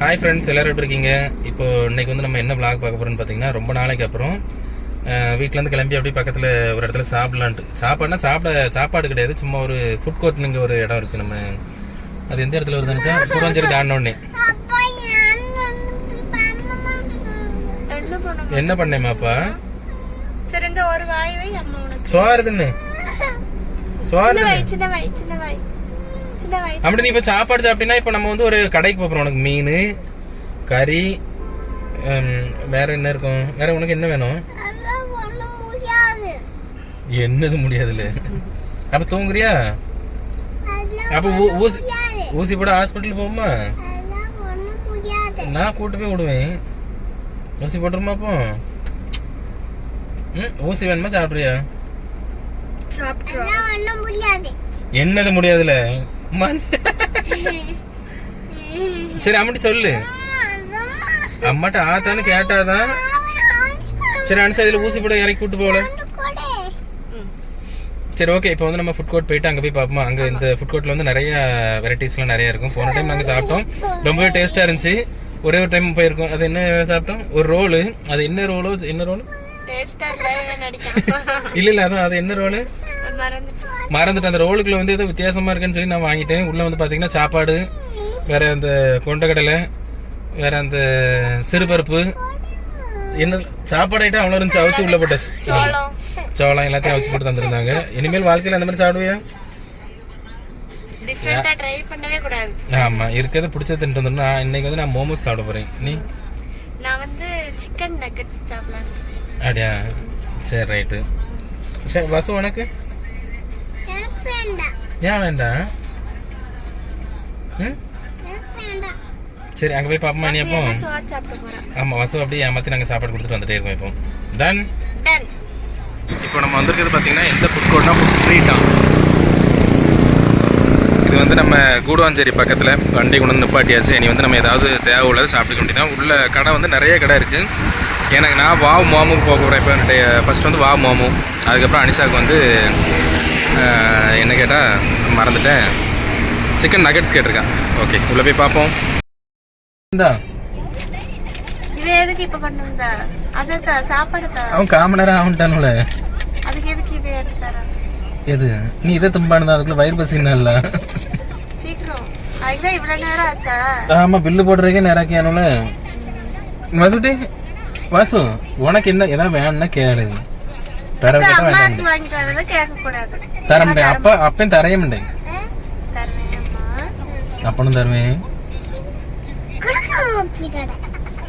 Hi friends எல்லாரும் எப்படி இருக்கீங்க? இப்போ இன்னைக்கு வந்து நம்ம என்ன vlog பார்க்க போறோம்னு பார்த்தீங்கன்னா ரொம்ப நாளைக்கு அப்புறம் வீட்டிலேருந்து கிளம்பி அப்படியே பக்கத்தில் ஒரு இடத்துல சாப்பிடலான்ட்டு. சாப்பாடுனா சாப்பிட சாப்பாடு கிடையாது. சும்மா ஒரு ஃபுட் கோர்ட்னுங்க ஒரு இடம் இருக்குது நம்ம. அது எந்த இடத்துல வருதுன்னு கூடஞ்சேரி தாண்டினோடனே என்ன பண்ண என்ன பண்ணேமாப்பா சரி சோறு தின்னு. சோறு சின்ன வாய் சின்ன வாய் அப்படி நீ இப்போ சாப்பாடு சாப்பிட்டீங்கன்னா இப்போ நம்ம வந்து ஒரு கடைக்கு போகிறோம் உனக்கு மீன் கறி வேற என்ன இருக்கும்? வேற உனக்கு என்ன வேணும்? என்னது முடியாதுல்ல அப்ப தூங்குறியா? அப்ப ஊசி ஊசி போட ஹாஸ்பிட்டல் போகுமா நான் கூட்டு போய் விடுவேன். ஊசி போட்டுருமா அப்போ? ம் ஊசி வேணுமா? சாப்பிட்றியா? என்னது முடியாதுல? மண். சரி அம்மாட்ட சொல்லு. அம்மாட்ட ஆத்தான்னு கேட்டாதான். சரி அனுசா இதுல ஊசி போட இறக்கி கூட்டு போகல சரி ஓகே இப்போ வந்து நம்ம ஃபுட் கோர்ட் போயிட்டு அங்கே போய் பார்ப்போம். அங்கே இந்த ஃபுட் கோர்ட்டில் வந்து நிறைய வெரைட்டிஸ்லாம் நிறைய இருக்கும். போன டைம் நாங்கள் சாப்பிட்டோம். ரொம்பவே டேஸ்ட்டாக இருந்துச்சு. ஒரே ஒரு டைம் போயிருக்கோம். அது என்ன சாப்பிட்டோம்? ஒரு ரோலு அது என்ன ரோலோ என்ன ரோல் இல்லை இல்லை அது என்ன ரோலு? மறந்துட்டு. அந்த ரோலுக்குள்ள வந்து ஏதோ வித்தியாசமா இருக்குன்னு சொல்லி நான் வாங்கிட்டேன். உள்ள வந்து பாத்தீங்கன்னா சாப்பாடு வேற அந்த கொண்டக்கடலை வேற அந்த சிறுபருப்பு. என்ன சாப்பாடு ஐட்டம் அவ்வளோ இருந்துச்சு. அவிச்சு உள்ள போட்டாச்சு சோளம். எல்லாத்தையும் அவிச்சு போட்டு தந்திருந்தாங்க. இனிமேல் வாழ்க்கையில் அந்த மாதிரி சாப்பிடுவியா? டிஃப்ரெண்டா ட்ரை பண்ணவே கூடாது. ஆமா இருக்கிறத பிடிச்சது தின்ட்டு இன்னைக்கு வந்து நான் மோமோஸ் சாப்பிட போறேன். நீ? நான் வந்து சிக்கன் நக்கெட்ஸ் சாப்பிடலாம் அப்படியா? சரி ரைட்டு சரி வசு உனக்கு? ஏன் வேண்டாம் ம்? சரி அங்கே போய் பார்ப்போமா நீ அப்போ சோறு சாப்பிட போறேன் ஆமா வசு அப்படியே ஏமாத்தி நாங்கள் சாப்பாடு கொடுத்துட்டு வந்துட்டே இருக்கோம் இப்போ. டன் டன் இப்போ நம்ம வந்திருக்கிறது பார்த்தீங்கன்னா எந்த ஃபுட் கோர்ட்னா ஃபுட் ஸ்ட்ரீட் தான். இது வந்து நம்ம கூடுவாஞ்சேரி பக்கத்தில் வண்டி கொண்டு வந்து நிப்பாட்டியாச்சு. இனி வந்து நம்ம ஏதாவது தேவை உள்ளதை சாப்பிட்டுக்க வேண்டியதான் உள்ள கடை வந்து நிறைய கடை இருக்குது எனக்கு நான் வாவ் மோமுக்கு போக போகிறேன் இப்போ என்னுடைய ஃபர்ஸ்ட் வந்து வாவ் மோமு. அதுக்கப்புறம் அனிஷாவுக்கு வந்து என்ன கேட்டால் மறந்துட்டேன். சிக்கன் நகெட்ஸ் கேட்டிருக்கேன் ஓகே உள்ளே போய் பார்ப்போம். இந்தா. இது எதுக்கு இப்ப கொண்டு வந்தா? அதான் சாப்பாடு தான் அவன் காமன் நேரம் ஆகுன்ட்டானுல அதுக்கு எதுக்கு இது எது? நீ இதை தும்பானதா? அதுக்குள்ள வயிறு பசினா இல்லை. சீக்கிரம். அதுதான் இவ்வளவு நேரம் ஆச்சா? ஆமா பில்லு போடுறதுக்கே நேராக்கியானுல வசுட்டி வாசு உனக்கு என்ன ஏதாவது வேணும்னா கேளு. தர தர முடியும் அப்ப அப்பயும் தரைய தருவேன்மா அப்பனும் தருவேன்.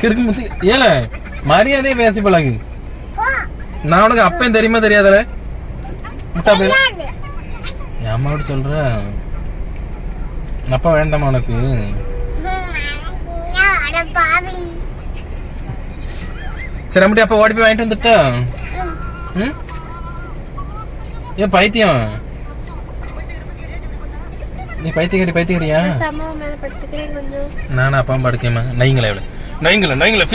கிறுக்கு முத்தி ஏல மரியாதையே பேசி பழகு. நான் உனக்கு அப்பயும் தெரியுமா தெரியாதல முட்டா பேர் என் அம்மாவோட சொல்ற. அப்பா வேண்டாமா உனக்கு? சரி அம்மட்டி அப்ப ஓடி போய் வாங்கிட்டு வந்துட்டா. ம்? ஏன் பைத்தியம். நீ பைத்தியக்காரி பைத்தியக்காரியா? சம்பவம் மேல படுத்துக்கிறேன் கொஞ்சம். நானும் அப்பா படுக்கேம்மா. நைங்களே எவ்வளோ நைங்கள நைங்கள.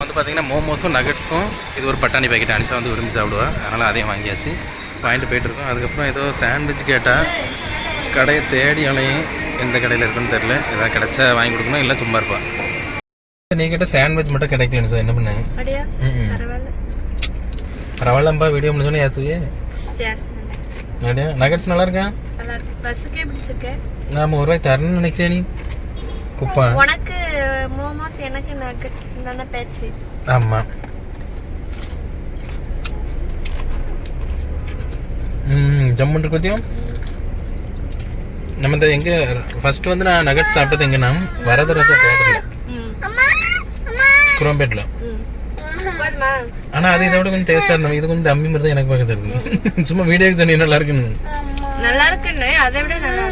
வந்து பார்த்தீங்கன்னா மோமோஸும் நகட்ஸும் இது ஒரு பட்டாணி பாக்கெட் அனிஷா வந்து விரும்பி சாப்பிடுவா. அதனால் அதையும் வாங்கியாச்சு. வாங்கிட்டு போயிட்டு இருக்கோம். அதுக்கப்புறம் ஏதோ சாண்ட்விச் கேட்டால் கடையை தேடி அலையும். எந்த கடையில் இருக்குன்னு தெரில ஏதாவது கிடைச்சா வாங்கி கொடுக்கணும் இல்லை சும்மா இருப்பா நீ கிட்ட சாண்ட்விச் மட்டும் கிடைக்கலன்னு சார் என்ன பரவாயில்ல. பரவாயில்லம்பா வீடியோ முடிஞ்சோன்னே ஏசுவே ஜாஸ்மின் அப்படியா? நகட்ஸ் நல்லா இருக்கா? பஸ்ஸுக்கே பிடிச்சிருக்கேன் நாம ஒரு ரூபாய் தரணும்னு நினைக்கிறேன் நீ. குப்பா. உனக்கு மோமோஸ் எனக்கு நக்கட்ஸ் தானே பேச்சு. ஆமா. ம் ஜம்முன் நம்ம இந்த எங்க ஃபர்ஸ்ட் வந்து நான் நகட்ஸ் சாப்பிட்டது எங்கன்னா வரதராஜ தேட்டர்ல குரோம்பேட்ல ம் போதுமா ஆனா அது இதை விட கொஞ்சம் டேஸ்டா இருந்தது. இது கொஞ்சம் டம்மி மாதிரி தான் எனக்கு பார்க்க இருக்கு சும்மா வீடியோக்கு சொன்னி நல்லா இருக்குன்னு. நல்லா இருக்குன்னு அதை விட நல்லா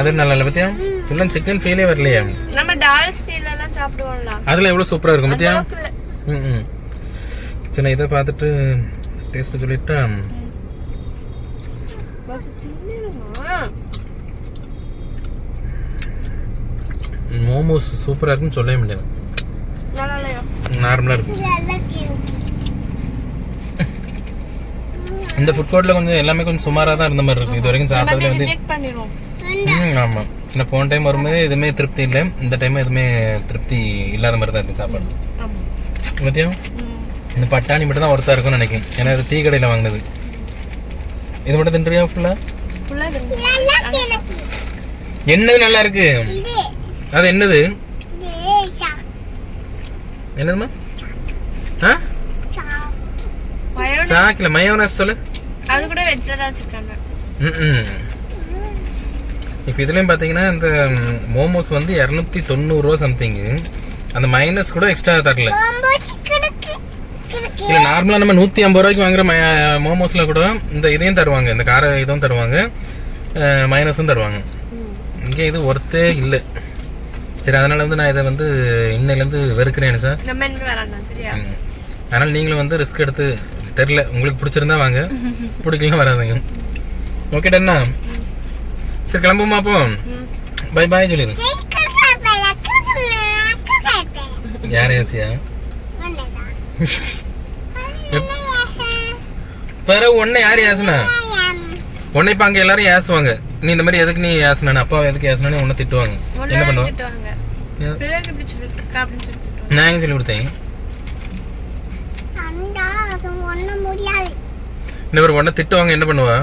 அது நல்லா இல்லை. பத்தியா? ஃபுல்லாக சிக்கன் ஃபீலே வரலையா. நம்ம டால் ஸ்டீல் எல்லாம் சாப்பிடுவோம்ல. அதுல எவ்வளவு சூப்பரா இருக்கும் பத்தியா. ம் ம். சரி இதை பார்த்துட்டு டேஸ்ட்டு சொல்லிட்டா. மோமோஸ் சூப்பரா இருக்குன்னு சொல்லவே முடியாது நல்லா இல்லையா? நார்மலா இருக்கும். இந்த ஃபுட் கோர்ட்ல கொஞ்சம் எல்லாமே கொஞ்சம் சுமாரா தான் இருந்த மாதிரி இருக்கு இது வரைக்கும் சாப்பிட்டதுல வந்து ம் ஆமா. நான் போன டைம் வரும்போது எதுவுமே திருப்தி இல்லை. இந்த டைம் எதுவுமே திருப்தி இல்லாத மாதிரி தான் இருக்கு சாப்பாடு. ஆமா. மதியம் ம். இந்த பட்டாணி மட்டும் தான் ஒருத்தா இருக்கும்னு நினைக்கிறேன். ஏன்னா இது டீ கடையில் வாங்கினது. இது மட்டும் தின்றியா ஃபுல்லாக. என்னது நல்லா இருக்கு? அது என்னது? என்னதுமா ஆ? சாக்கில் மயோனஸ் சொல்லு. அது கூட வெஜ்ல தான் வச்சிருக்காங்க. ம் இப்போ இதுலேயும் பார்த்தீங்கன்னா இந்த மோமோஸ் வந்து இரநூத்தி தொண்ணூறுரூவா சம்திங்கு அந்த மைனஸ் கூட எக்ஸ்ட்ரா தரல. இல்லை நார்மலாக நம்ம நூற்றி ஐம்பது ரூபாய்க்கு வாங்குற ம மோமோஸில் கூட இந்த இதையும் தருவாங்க. இந்த கார இதுவும் தருவாங்க. மைனஸும் தருவாங்க. இங்கே இது ஒர்த்தே இல்லை. சரி அதனால் வந்து நான் இதை வந்து இன்னையிலேருந்து வெறுக்கிறேன் சார். நம்ம என்ன வேணாம் சரியா? ம். அதனால் நீங்களும் வந்து ரிஸ்க் எடுத்து தெரில உங்களுக்கு பிடிச்சிருந்தா வாங்க. பிடிக்கலாம் வராதுங்க. ஓகே டன்னா சரி கிளம்புமா அப்போ. பை பாய் சொல்லிடு. யார் ஏசியா பிறகு உன்னை யார் ஏசுனா உன்னை இப்போ அங்கே எல்லாரும் ஏசுவாங்க நீ இந்த மாதிரி எதுக்கு நீ ஏசுனா அப்பாவை எதுக்கு ஏசுனானு உன்னை திட்டுவாங்க. என்ன திட்டுவாங்க. நான் எங்க சொல்லி கொடுத்தேன்? முடியாது. இந்த ஒரு உன்னை திட்டுவாங்க என்ன பண்ணுவா?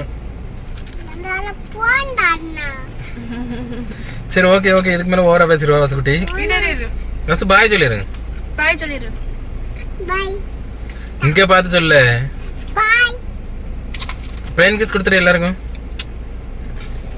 சரி ஓகே ஓகே. இதுக்கு மேலே ஓவரா பேசிடுவா இரு. வசு பாய் சொல்லிடுங்க பாய் சொல்லிடு பை இங்கே பார்த்து சொல்ல. பாய் பிளேன் கிஸ் கொடுத்துரு எல்லாருக்கும்.